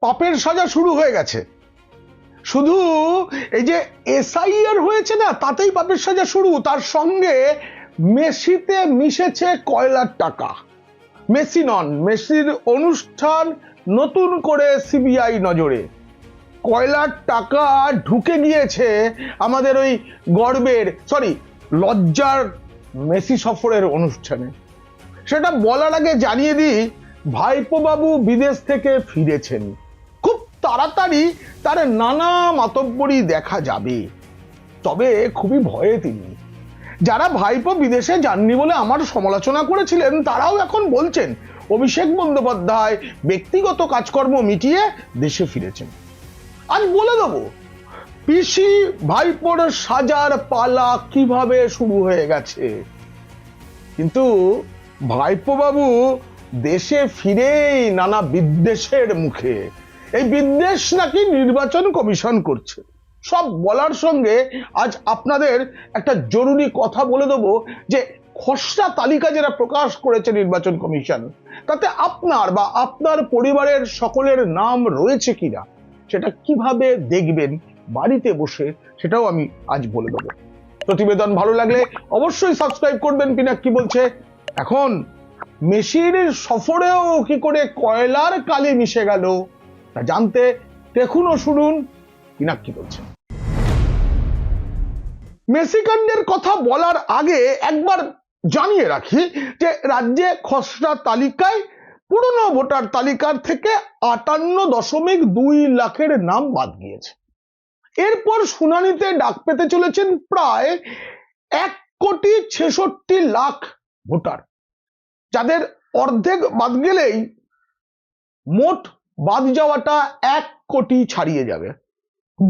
পাপের সাজা শুরু হয়ে গেছে। শুধু এই যে এসআইআর হয়েছে না, তাতেই পাপের সাজা শুরু। তার সঙ্গে মেসিতে মিশেছে কয়লার টাকা। মেসি নন, মেসির অনুষ্ঠান নতুন করে সিবিআই নজরে। কয়লার টাকা ঢুকে গিয়েছে আমাদের ওই গর্বের সরি লজ্জার মেসি সফরের অনুষ্ঠানে। সেটা বলার আগে জানিয়ে দিই ভাইপো বাবু বিদেশ থেকে ফিরেছেন। তাড়াতাড়ি তার নানা মাতব্বরি দেখা যাবে। তবে খুবই ভয়ে তিনি। যারা ভাইপো বিদেশে যাননি বলে আমার সমালোচনা করেছিলেন, তারাও এখন বলছেন, অভিষেক বন্দ্যোপাধ্যায় ব্যক্তিগত কাজকর্ম মিটিয়ে দেশে ফিরেছেন। আজ বলে দেবো, পিসি ভাইপোর সাজার পালা কীভাবে শুরু হয়ে গেছে। কিন্তু ভাইপো বাবু দেশে ফিরেই নানা বিদ্বেষের মুখে এই বিদ্বেষ নাকি নির্বাচন কমিশন করছে? সব বলার সঙ্গে আজ আপনাদের একটা জরুরি কথা বলে দেবো যে, খসড়া তালিকা যারা প্রকাশ করেছে নির্বাচন কমিশন, তাতে আপনার বা আপনার পরিবারের সকলের নাম রয়েছে কিনা, সেটা কীভাবে দেখবেন, বাড়িতে বসে সেটাও আমি আজ বলে দেবো। প্রতিবেদন ভালো লাগলে অবশ্যই সাবস্ক্রাইব করবেন, পিনাক কি বলছে? এখন, মেশিনের সফরেও কি করে কয়লার কালি মিশে গেল? তা জানতে দেখুন ও শুনুন পিনাক কি বলছে। মেসিকাণ্ডের কথা বলার আগে একবার জানিয়ে রাখি যে রাজ্যে খসড়া তালিকায় পুরনো ভোটার তালিকার থেকে আটান্ন দশমিক দুই লাখের নাম বাদ গিয়েছে। এরপর শুনানিতে ডাক পেতে চলেছেন প্রায় এক কোটি ছেষট্টি লাখ ভোটার। যাদের অর্ধেক বাদ গেলেই মোট বাদ যাওয়াটা এক কোটি ছাড়িয়ে যাবে।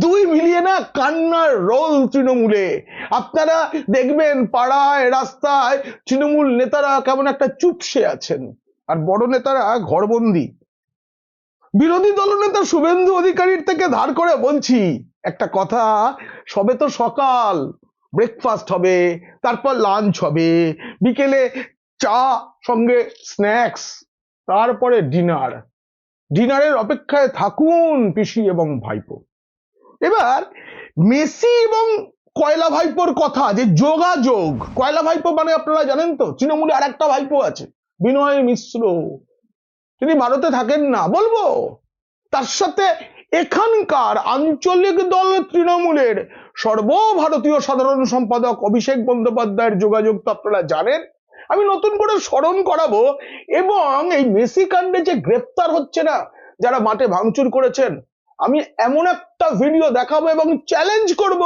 দুই মিলিয়ে না কান্নার রোল তৃণমূলে। আপনারা দেখবেন পাড়ায়, রাস্তায় তৃণমূল নেতারা কেমন একটা চুপসে আছেন। আর বড় নেতারা ঘরবন্দি। বিরোধী দলনেতা শুভেন্দু অধিকারীর থেকে ধার করে বলছি, একটা কথা, সবে তো সকাল ব্রেকফাস্ট হবে, তারপর লাঞ্চ হবে, বিকেলে চা, সঙ্গে স্ন্যাক্স তারপরে ডিনার ডিনারের অপেক্ষায় থাকুন, পিসি এবং ভাইপো। এবার, মেসি এবং কয়লা ভাইপোর কথা, যে যোগাযোগ। কয়লা ভাইপো মানে আপনারা জানেন তো, তৃণমূলে আর একটা ভাইপো আছে, বিনয় মিশ্র। তিনি ভারতে থাকেন না, বলব। তার সাথে এখানকার আঞ্চলিক দল তৃণমূলের সর্বভারতীয় সাধারণ সম্পাদক অভিষেক বন্দ্যোপাধ্যায়ের যোগাযোগ তো আপনারা জানেন। আমি নতুন করে স্মরণ করাবো এবং এই মেসি কাণ্ডে যে গ্রেপ্তার হচ্ছে না, যারা মাঠে ভাঙচুর করেছেন, আমি এমন একটা ভিডিও দেখাবো এবং চ্যালেঞ্জ করব।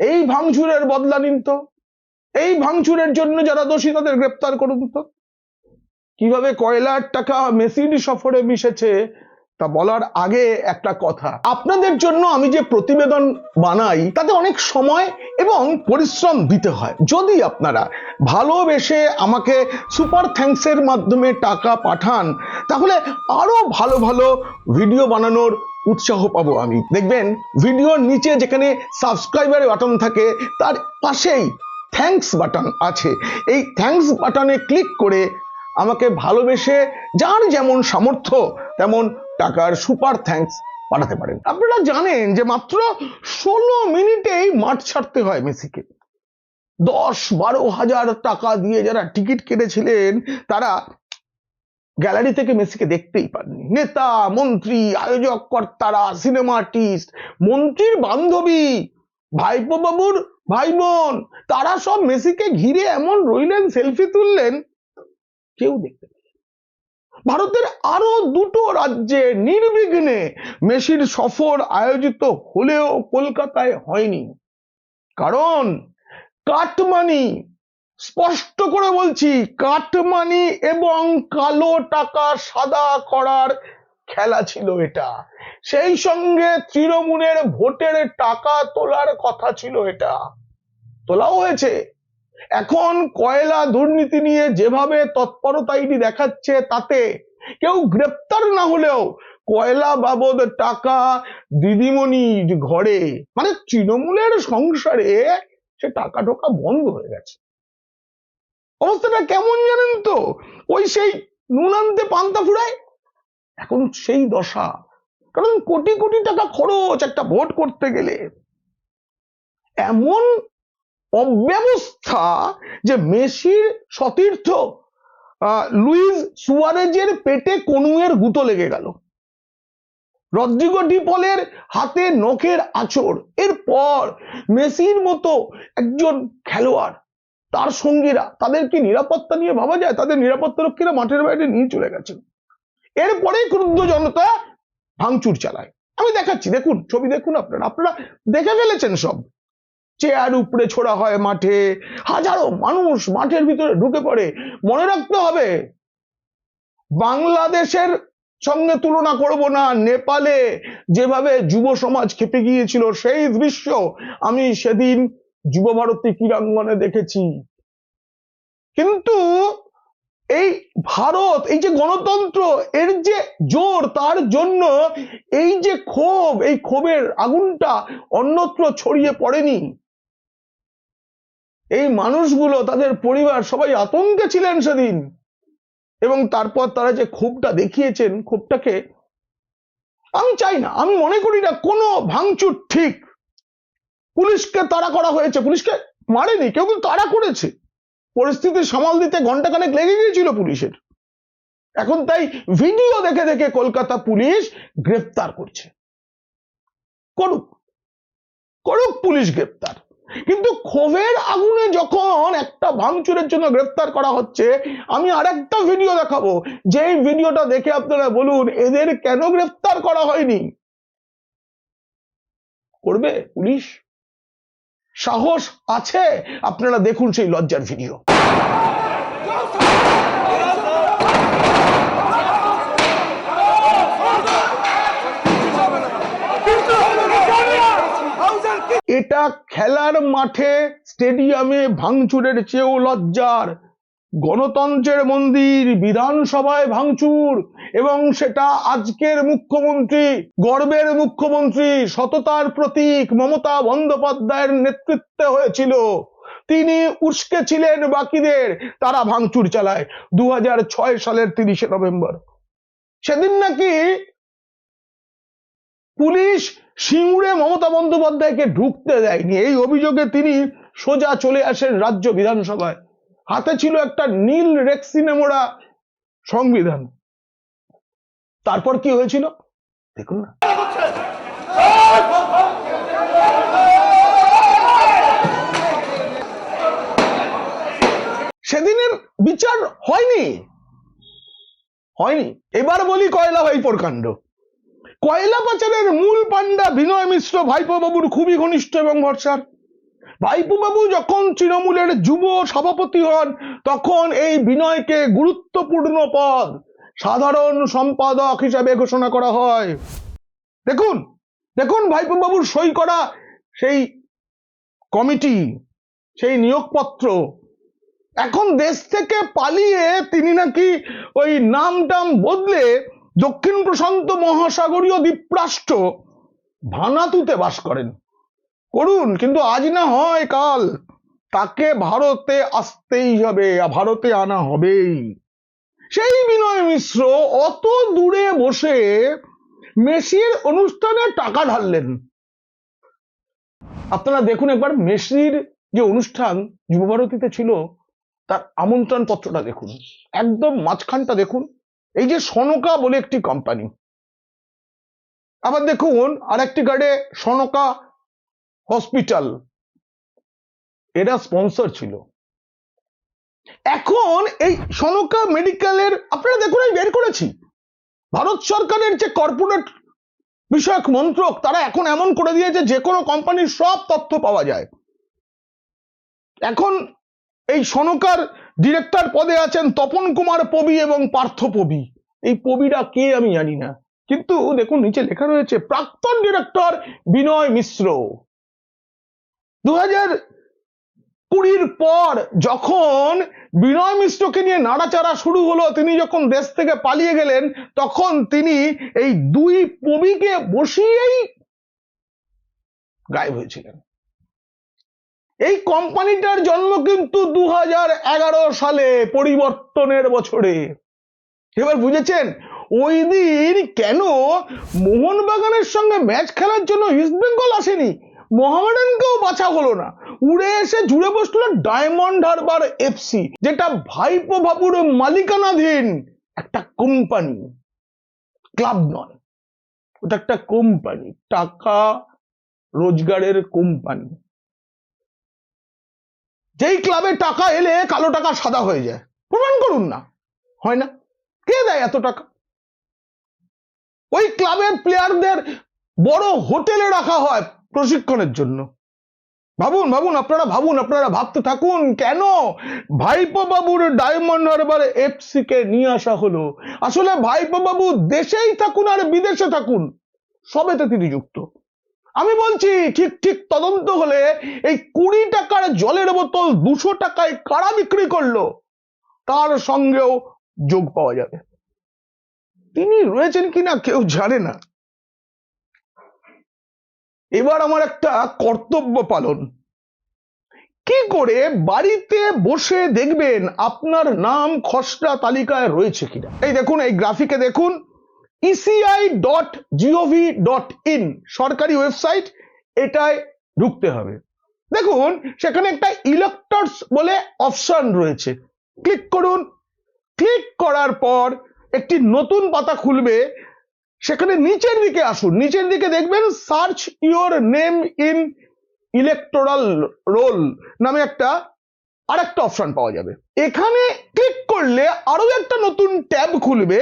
এই ভাঙচুরের বদলা নিন তো। এই ভাঙচুরের জন্য যারা দোষী, তাদের গ্রেপ্তার করুন তো। কীভাবে কয়লার টাকা মেসির সফরে মিশেছে তা বলার আগে একটা কথা। আপনাদের জন্য আমি যে প্রতিবেদন বানাই, তাতে অনেক সময় এবং পরিশ্রম দিতে হয়। যদি আপনারা ভালোবেসে আমাকে সুপার থ্যাঙ্কসের মাধ্যমে টাকা পাঠান, তাহলে আরও ভালো ভালো ভিডিও বানানোর উৎসাহ পাবো আমি। দেখবেন ভিডিওর নিচে যেখানে সাবস্ক্রাইবার বাটন থাকে, তার পাশেই থ্যাঙ্কস বাটন আছে। এই থ্যাঙ্কস বাটনে ক্লিক করে আমাকে ভালোবেসে, যার যেমন সামর্থ্য, তেমন টাকার সুপার থ্যাঙ্কস পাঠাতে পারেন। আপনারা জানেন যে মাত্র ষোলো মিনিটেই মাঠ ছাড়তে হয় মেসিকে। দশ বারো হাজার টাকা দিয়ে যারা টিকিট কেটেছিলেন, তারা গ্যালারি থেকে মেসিকে দেখতেই পাননি। নেতা, মন্ত্রী, আয়োজক কর্তারা সিনেমা আর্টিস্ট মন্ত্রীর বান্ধবী ভাইপো বাবুর ভাই বোন তারা সব মেসিকে ঘিরে এমন রইলেন সেলফি তুললেন, কেউ দেখতে। ভারতের আরও দুটো রাজ্যে নির্বিঘ্নে মেসির সফর আয়োজিত হলেও কলকাতায় হয়নি। কারণ কাটমানি, স্পষ্ট করে বলছি, কাটমানি এবং কালো টাকা সাদা করার খেলা ছিল এটা। সেই সঙ্গে তৃণমূলের ভোটের টাকা তোলার কথা ছিল এটা। তোলাও হয়েছে। এখন কয়লা দুর্নীতি নিয়ে যেভাবে তৎপরতা ইডি দেখাচ্ছে, তাতে কেউ গ্রেপ্তার না হলেও কয়লা বাবদ টাকা দিদিমণির ঘরে মানে তৃণমূলের সংসারে সে টাকা ঢোকা বন্ধ হয়ে গেছে। অবস্থাটা কেমন জানেন তো? ওই সেই নুন আনতে পান্তা ফুরায়? এখন সেই দশা। কারণ কোটি কোটি টাকা খরচ একটা ভোট করতে গেলে। এমন অব্যবস্থা যে মেসির সতীর্থ লুইস সুয়ারেজের পেটে কনুয়ের গুঁতো লেগে গেল। রদ্রিগো ডিপলের হাতে নখের আচর এরপর মেসির মতো একজন খেলোয়াড়, তার সঙ্গীরা তাদের কি নিরাপত্তা নিয়ে ভাবা যায়? তাদের নিরাপত্তা রক্ষীরা মাঠের বাইরে নিয়ে চলে গেছেন। এরপরে ক্রুদ্ধ জনতা ভাঙচুর চালায়। আমি দেখাচ্ছি, দেখুন, ছবি দেখুন আপনারা। আপনারা দেখে ফেলেছেন সব। চেয়ার উপরে ছোড়া হয় মাঠে। হাজারো মানুষ মাঠের ভিতরে ঢুকে পড়ে। মনে রাখতে হবে, বাংলাদেশের সঙ্গে তুলনা করব না। নেপালে যেভাবে যুব সমাজ খেপে গিয়েছিল, সেই দৃশ্য আমি সেদিন যুব ভারতী ক্রীড়াঙ্গনে দেখেছি। কিন্তু এই ভারত, এই যে গণতন্ত্র, এর যে জোর, তার জন্য এই যে ক্ষোভ, এই ক্ষোভের আগুনটা অন্যত্র ছড়িয়ে পড়েনি। এই মানুষগুলো, তাদের পরিবার সবাই আতঙ্কে ছিলেন সেদিন। এবং তারপর তারা যে ক্ষোভটা দেখিয়েছেন, ক্ষোভটাকে আমি চাই না, আমি মনে করি না কোনো ভাঙচুর ঠিক। পুলিশকে তাড়া করা হয়েছে, পুলিশকে মারেনি, কেউ কিন্তু তাড়া করেছে। পরিস্থিতি সামাল দিতে ঘন্টাখানেক লেগে গিয়েছিল পুলিশের। এখন তাই ভিডিও দেখে দেখে কলকাতা পুলিশ গ্রেফতার করছে। করুক করুক পুলিশ গ্রেফতার কিন্তু ক্ষোভের আগুনে যখন একটা ভাঙচুরের জন্য গ্রেফতার করা হচ্ছে, আমি আরেকটা ভিডিও দেখাবো। যে ভিডিওটা দেখে আপনারা বলুন, এদের কেন গ্রেফতার করা হয়নি? করবে পুলিশ? সাহস আছে? আপনারা দেখুন সেই লজ্জার ভিডিও এটা খেলার মাঠে স্টেডিয়ামে ভাঙচুরের চেয়েও লজ্জার। গণতন্ত্রের মন্দির, বিধানসভায় ভাঙচুর, এবং সেটা আজকের মুখ্যমন্ত্রী, গর্বের মুখ্যমন্ত্রী, সততার প্রতীক মমতা বন্দ্যোপাধ্যায়ের নেতৃত্বে হয়েছিল। তিনি উস্কে ছিলেন বাকিদের, তারা ভাঙচুর চালায় দু হাজার ছয় সালের তিরিশে নভেম্বর। সেদিন নাকি পুলিশ সিঙ্গুরে মমতা বন্দ্যোপাধ্যায়কে ঢুকতে দেয়নি। এই অভিযোগে তিনি সোজা চলে আসেন রাজ্য বিধানসভায়। হাতে ছিল একটা নীল রেক্সিনে মোড়া সংবিধান। তারপর কি হয়েছিল? দেখুন না। সেদিনের বিচার হয়নি। হয়নি। এবার বলি কয়লা ভাইপোর কাণ্ড। কয়লা পাচারের মূল পান্ডা বিনয় মিশ্র ভাইপো বাবুর খুবই ঘনিষ্ঠ এবং ভরসার। ভাইপো বাবু যখন তৃণমূলের যুব সভাপতি হন, তখন এই বিনয়কে গুরুত্বপূর্ণ পদ সাধারণ সম্পাদক হিসাবে ঘোষণা করা হয়। দেখুন দেখুন ভাইপো বাবুর সই করা সেই কমিটি, সেই নিয়োগপত্র। এখন দেশ থেকে পালিয়ে তিনি নাকি ওই নাম টাম বদলে দক্ষিণ প্রশান্ত মহাসাগরীয় দ্বীপরাষ্ট্র ভানাতুতে বাস করেন। করুন, কিন্তু আজ না হয় কাল। তাকে ভারতে আসতেই হবে ভারতে আনা হবেই। সেই বিনয় মিশ্র অত দূরে বসে মেসির অনুষ্ঠানে টাকা ঢাললেন। আপনারা দেখুন একবার মেসির যে অনুষ্ঠান যুবভারতীতে ছিল, তার আমন্ত্রণ পত্রটা দেখুন। একদম মাঝখানটা দেখুন। এই যে সনকা বলে একটি কোম্পানি আবার দেখুন, আরেকটি গার্ডে সনকা হসপিটাল এরা স্পন্সর ছিল। এখন এই সনকা মেডিকেলের আপনারা দেখুন, আমি বের করেছি। ভারত সরকারের যে কর্পোরেট বিষয়ক মন্ত্রক, তারা এখন এমন করে দিয়েছে, যে কোনো কোম্পানির সব তথ্য পাওয়া যায়। এখন এই সনকার ডিরেক্টর পদে আছেন তপন কুমার পবি এবং পার্থ পবি। এই পবিরা কে আমি জানি না। কিন্তু দেখুন, নিচে লেখা রয়েছে, প্রাক্তন ডিরেক্টর বিনয় মিশ্র। দু হাজার কুড়ির পর যখন বিনয় মিশ্রকে নিয়ে নাড়াচাড়া শুরু হলো, তিনি যখন দেশ থেকে পালিয়ে গেলেন, তখন তিনি এই দুই পবিকে বসিয়েই গায়েব হয়েছিলেন। এই কোম্পানিটার জন্ম কিন্তু দু হাজার এগারো সালে পরিবর্তনের বছরে। এবার বুঝেছেন, ওই দিন কেন মোহনবাগানের সঙ্গে ম্যাচ খেলার জন্য ইস্ট বেঙ্গল আসেনি? মোহামেডানকেও বাছা হলো না। উড়ে এসে জুড়ে বসল ডায়মন্ড হারবার এফসি, যেটা ভাইপো বাবুর মালিকানাধীন একটা কোম্পানি। ক্লাব নয়, ওটা একটা কোম্পানি, টাকা রোজগারের কোম্পানি। যেই ক্লাবে টাকা এলে কালো টাকা সাদা হয়ে যায়। প্রমাণ করুন না। হয় না? কে দেয় এত টাকা? ওই ক্লাবের প্লেয়ারদের বড় হোটেলে রাখা হয় প্রশিক্ষণের জন্য। ভাবুন ভাবুন, আপনারা ভাবুন, আপনারা ভাবতে থাকুন, কেন ভাইপো বাবুর ডায়মন্ড হারবার এফসি কে নিয়ে আসা হলো? আসলে ভাইপো বাবু দেশেই থাকুন আর বিদেশে থাকুন, সবেতে তিনি যুক্ত। আমি বলছি, ঠিক ঠিক তদন্ত হলে এই কুড়ি টাকার জলের বোতল দুশো টাকায় কারা বিক্রি করল? তার সঙ্গেও যোগ পাওয়া যাবে। তিনি রয়েছেন কিনা কেউ জানে না। এবার আমার একটা কর্তব্য পালন। কি করে বাড়িতে বসে দেখবেন আপনার নাম খসড়া তালিকায় রয়েছে কিনা? এই দেখুন, এই গ্রাফিকে দেখুন। ECI dot G O V dot in সরকারি ওয়েবসাইট এটায় ঢুকতে হবে। দেখুন, সেখানে একটা ইলেক্টরস বলে অপশন রয়েছে। ক্লিক করুন। ক্লিক করার পর একটি নতুন পাতা খুলবে। সেখানে নিচের দিকে আসুন। নিচের দিকে দেখবেন search your name in electoral roll নামে একটা আরেকটা অপশন পাওয়া যাবে। এখানে ক্লিক করলে আরও একটা নতুন ট্যাব খুলবে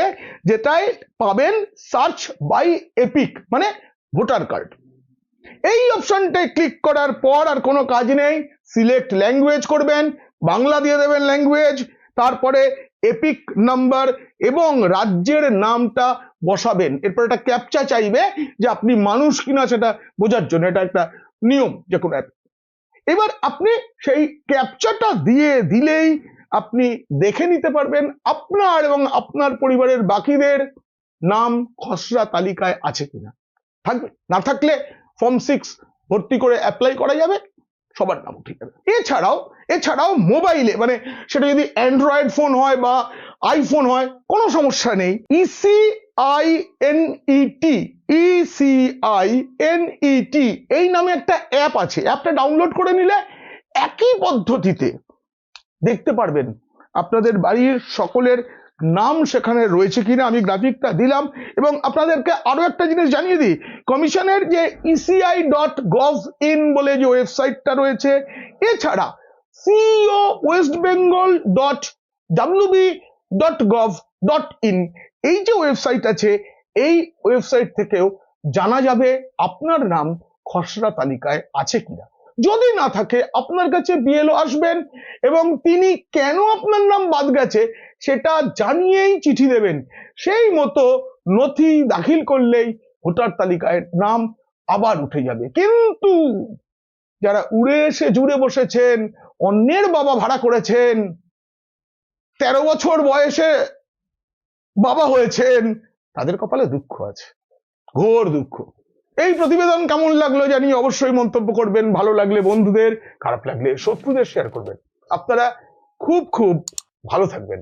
যেটায় পাবেন সার্চ বাই এপিক মানে ভোটার কার্ড এই অপশনটায় ক্লিক করার পর আর কোনো কাজ নেই। সিলেক্ট ল্যাঙ্গুয়েজ করবেন, বাংলা দিয়ে দেবেন ল্যাঙ্গুয়েজ তারপরে এপিক নাম্বার এবং রাজ্যের নামটা বসাবেন। এরপর একটা ক্যাপচা চাইবে যে আপনি মানুষ কিনা সেটা বোঝার জন্য। এটা একটা নিয়ম যে কোনো অ্যাপ এবার আপনি সেই ক্যাপচাটা দিয়ে দিলেই আপনি দেখে নিতে পারবেন আপনার এবং আপনার পরিবারের বাকিদের নাম খসড়া তালিকায় আছে কিনা। থাকবে? না থাকলে ফর্ম সিক্স ভর্তি করে অ্যাপ্লাই করা যাবে, সবার নাম উঠে যাবে। এছাড়াও এছাড়াও মোবাইলে মানে সেটা যদি অ্যান্ড্রয়েড ফোন হয় বা আইফোন হয়, কোনো সমস্যা নেই। ইসি আই এন ইটি এই নামে একটা অ্যাপ আছে। অ্যাপটা ডাউনলোড করে নিলে একই পদ্ধতিতে দেখতে পারবেন আপনাদের বাড়ির সকলের নাম সেখানে রয়েছে কিনা, আমি গ্রাফিকটা দিলাম। এবং আপনাদেরকে আরও একটা জিনিস জানিয়ে দিই, কমিশনের যে ইসিআই ডট গভ ইন বলে যে ওয়েবসাইটটা রয়েছে, এছাড়া CEO West Bengal dot W B dot gov dot in এই যে ওয়েবসাইট আছে, এই ওয়েবসাইট থেকেও জানা যাবে আপনার নাম খসড়া তালিকায় আছে কিনা। যদি না থাকে, আপনার কাছে বিএলও আসবেন এবং তিনি কেন আপনার নাম বাদ গেছে সেটা জানিয়েই চিঠি দেবেন। সেই মতো নথি দাখিল করলেই ভোটার তালিকায় নাম আবার উঠে যাবে। কিন্তু যারা উড়ে এসে জুড়ে বসেছেন, অন্যের বাবা ভাড়া করেছেন তেরো বছর বয়সে বাবা হয়েছেন। তাদের কপালে দুঃখ আছে, ঘোর দুঃখ। এই প্রতিবেদন কেমন লাগল জানি অবশ্যই মন্তব্য করবেন। ভালো লাগলে বন্ধুদের, খারাপ লাগলে শত্রুদের শেয়ার করবেন। আপনারা খুব খুব ভালো থাকবেন।